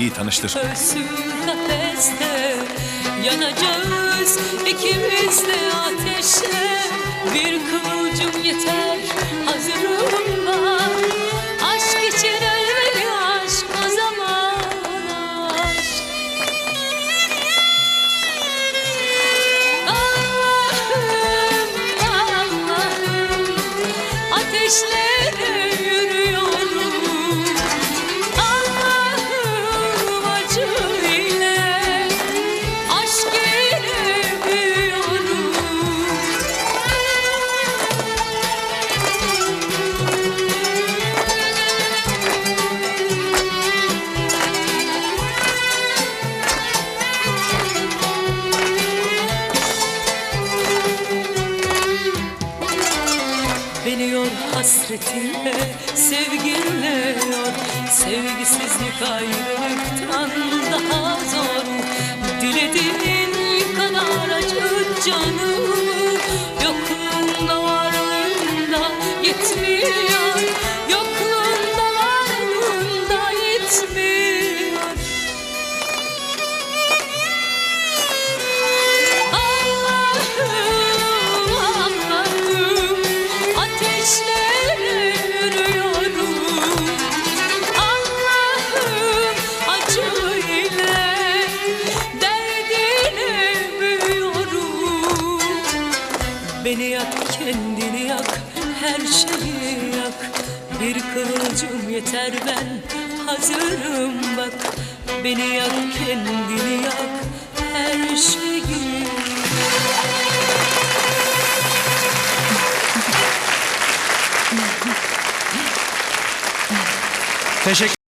İyi tanıştır. Ölsün kafeste yanacağız ikimiz de ateşe bir kıvılcım yeter hazırım ben Beni yor hasretinle, sevginle yor Sevgisizlik ayrılıktan daha zor. Dilediğin kadar acı canımı Beni yak kendini yak her şeyi yak. Bir kıvılcım yeter ben hazırım bak. Beni yak kendini yak her şeyi Teşekkür